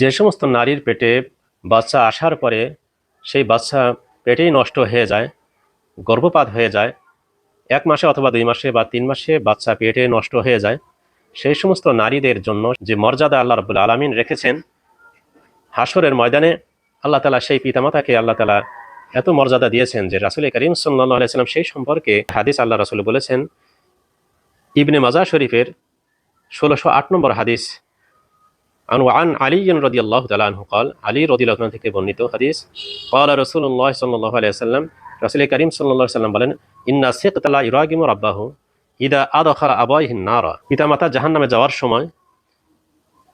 যে সমস্ত নারীর পেটে বাচ্চা আসার পরে সেই বাচ্চা পেটেই নষ্ট হয়ে যায়, গর্ভপাত হয়ে যায়, এক মাসে অথবা দুই মাসে বা তিন মাসে বাচ্চা পেটে নষ্ট হয়ে যায়। সেই সমস্ত নারীদের জন্য যে মর্যাদা আল্লাহ রবুল আলমিন রেখেছেন হাসরের ময়দানে আল্লাহ তালা সেই পিতামাতাকে আল্লাহ তালা এত মর্যাদা দিয়েছেন যে রাসুল করিম আলাইসাল্লাম সেই সম্পর্কে হাদিস আল্লাহ রাসুল বলেছেন। ইবনে মাজা শরীফের ষোলোশো আট নম্বর হাদিস আনু আন আলী রদি আল্লাহ তালা আনহু কাল আলী রদি আল্লাহ থেকে বর্ণিত হাদিস কাল রসুল্লাহ সাল্লাহ আলিয়াল্লাম রসুল করিম সাল্লাহ সাল্লাম বলেন, ইন্না শেখ তালা ইরাগিম রাব্বাহু ইদা আদখার আবাই নারা পিতামাতা জাহান নামে যাওয়ার সময়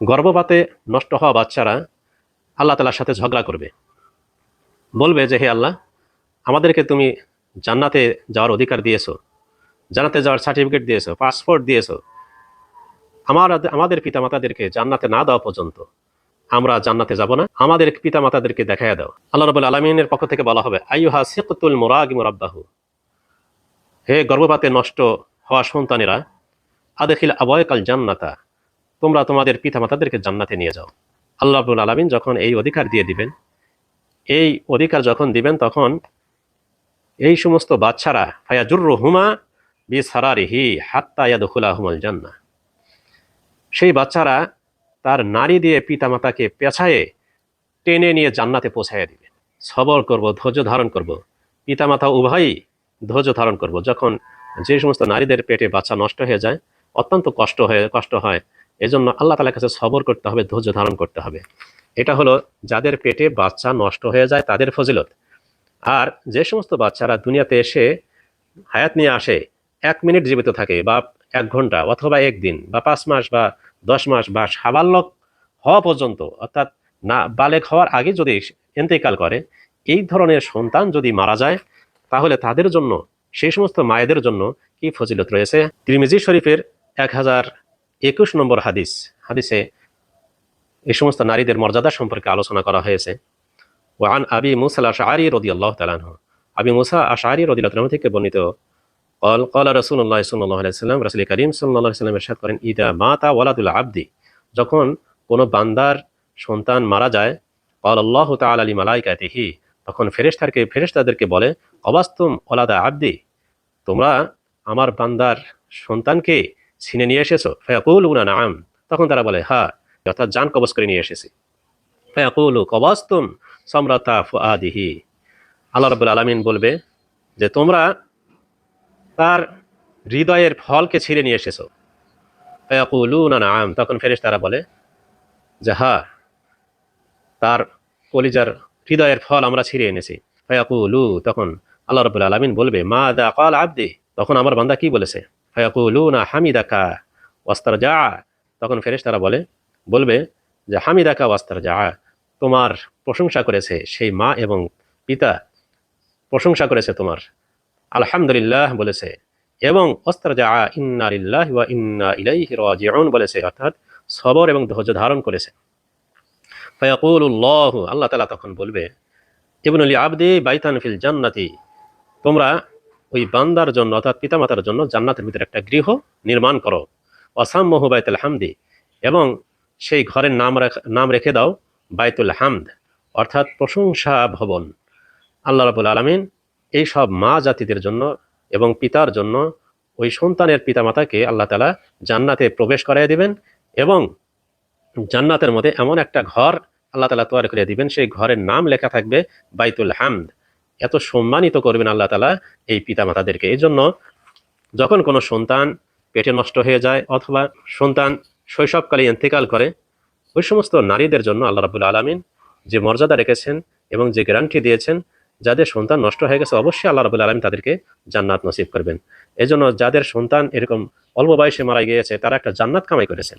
গর্ভপাতে নষ্ট হওয়া বাচ্চারা আল্লাহ তালার সাথে ঝগড়া করবে। বলবে যে, হে আল্লাহ, আমাদেরকে তুমি জান্নাতে যাওয়ার অধিকার দিয়েছ, জান্নাতে যাওয়ার সার্টিফিকেট দিয়েছ, পাসপোর্ট দিয়েছ আমার আমাদের পিতামাতাদেরকে জান্নাতে না দেওয়া পর্যন্ত আমরা জান্নাতে যাব না। আমাদের পিতামাতাদেরকে দেখাইয়া দাও। আল্লাহ রবুল আলমিনের পক্ষ থেকে বলা হবে আইহা সিকুল মোরাগি মোরাব্বাহু। হে গর্ভপাতে নষ্ট হওয়া সন্তানেরা, আদেখিল আবয়কাল জান্নাতা, তোমরা তোমাদের পিতামাতাদেরকে জান্নাতে নিয়ে যাও। আল্লাহ রবুল আলমিন যখন এই অধিকার দিয়ে দিবেন, এই অধিকার যখন দিবেন তখন এই সমস্ত বাচ্চারা ফায়াজুর হুমা বি সারারিহি হাত্তা ইয়াদুলা হুমাল জান্না সেই বাচ্চারা তার নারী দিয়ে পিতামাতাকে পেছায়ে টেনে নিয়ে জান্নাতে পৌঁছাইয়া দিবে। সবর করব, ধৈর্য ধারণ করব। পিতামাতা উভয়ই ধৈর্য ধারণ করব। যখন যে সমস্ত নারীদের পেটে বাচ্চা নষ্ট হয়ে যায়, অত্যন্ত কষ্ট হয়ে, কষ্ট হয়, এজন্য আল্লাহ তালার কাছে সবর করতে হবে, ধৈর্য ধারণ করতে হবে। এটা হলো যাদের পেটে বাচ্চা নষ্ট হয়ে যায়, তাদের ফজিলত। আর যে সমস্ত বাচ্চারা দুনিয়াতে এসে হায়াত নিয়ে আসে, এক মিনিট জীবিত থাকে বা এক ঘণ্টা অথবা একদিন বা পাঁচ মাস বা দশ মাস বা সাবাল্যক হওয়া পর্যন্ত, অর্থাৎ না, বালেক হওয়ার আগে যদি এন্তেকাল করে, এই ধরনের সন্তান যদি মারা যায়, তাহলে তাদের জন্য সেই সমস্ত মায়েদের জন্য কি ফজিলত রয়েছে? তিরমিজি শরীফের এক হাজার একুশ নম্বর হাদিস, হাদিসে এই সমস্ত নারীদের মর্যাদা সম্পর্কে আলোচনা করা হয়েছে। ওয়ান আবি মুসাল আশারি রদি আল্লাহ তালাহ আবি মুসা আশারি রদি আল্লাহ থেকে বর্ণিত কল কলা রসুল্লাহ সাল্লাহ সাল্লাম রসুল করিম সাল্লাহ সাল্লাম এরশাদ করেন, ইদা মাতা ওয়ালাদুল আব্দি। যখন কোনো বান্দার সন্তান মারা যায় কল আল্লাহ তাল আলী মালাইকাতিহি তখন ফেরেস্তারকে ফেরেস্তাদেরকে বলে, অবাস্তম ওলাদা আব্দি, তোমরা আমার বান্দার সন্তানকে ছিনে নিয়ে এসেছ? ফয়াকুল উনা নাম। তখন তারা বলে, হা, অর্থাৎ যান কবজ করে নিয়ে এসেছি। ফয়াকুল কবাস্তুম সম্রাতা ফুয়াদিহি আল্লাহ রবুল আলমিন বলবে যে, তোমরা তার হৃদয়ের ফলকে ছিঁড়ে নিয়ে এসেছ। না নাম তখন ফেরেশ তারা বলে, যে হা, তার কলিজার হৃদয়ের ফল আমরা ছিঁড়ে এনেছি। ফয়াকুলু, তখন আল্লাহ রবুল আলমিন বলবে মা দা কাল আবদি? তখন আমার বান্দা কি বলেছে? ফয়াকুলু না হামিদাকা ওয়াস্তার যা তখন ফেরেশ তারা বলে, বলবে যে, হামিদাকা ওয়াস্তার যা তোমার প্রশংসা করেছে সেই মা এবং পিতা প্রশংসা করেছে তোমার। আলহামদুলিল্লাহ বলেছে। এবং অস্ত্র যা ইন্নারিল্লাহ ওয়া ইন্না ইলাইহি রাজিউন বলেছে, অর্থাৎ সবর এবং ধৈর্য ধারণ করেছে। ফায়াকুলুল্লাহ আল্লাহ তাআলা তখন বলবে ইবনুল আলী আবদি বাইতান ফিল জান্নাতি, তোমরা ওই বান্দার জন্য অর্থাৎ পিতামাতার জন্য জান্নাতের ভিতরে একটা গৃহ নির্মাণ করো। অসাম্মহু বাইতুল হামদি, এবং সেই ঘরের নাম নাম রেখে দাও বাইতুল হামদ, অর্থাৎ প্রশংসা ভবন। আল্লাহ রাবুল আলমিন এই সব মা জাতিদের জন্য এবং পিতার জন্য ওই সন্তানের পিতামাতাকে আল্লাহ তালা জান্নাতে প্রবেশ করাই দিবেন এবং জান্নাতের মধ্যে এমন একটা ঘর আল্লাহ তালা তৈরি করে দিবেন, সেই ঘরের নাম লেখা থাকবে বাইতুল হামদ। এত সম্মানিত করবেন আল্লাহ তালা এই পিতামাতাদেরকে। এই জন্য যখন কোনো সন্তান পেটে নষ্ট হয়ে যায় অথবা সন্তান শৈশবকালে ইন্তেকাল করে, ওই সমস্ত নারীদের জন্য আল্লাহ রাবুল আলমিন যে মর্যাদা রেখেছেন এবং যে গ্যারান্টি দিয়েছেন যাদের সন্তান নষ্ট হয়ে গেছে, অবশ্যই আল্লাহ রবুল আলম তাদেরকে জান্নাত নসিব করবেন। এজন্য যাদের সন্তান এরকম অল্প বয়সে মারা গিয়েছে, তারা একটা জান্নাত কামাই করেছেন।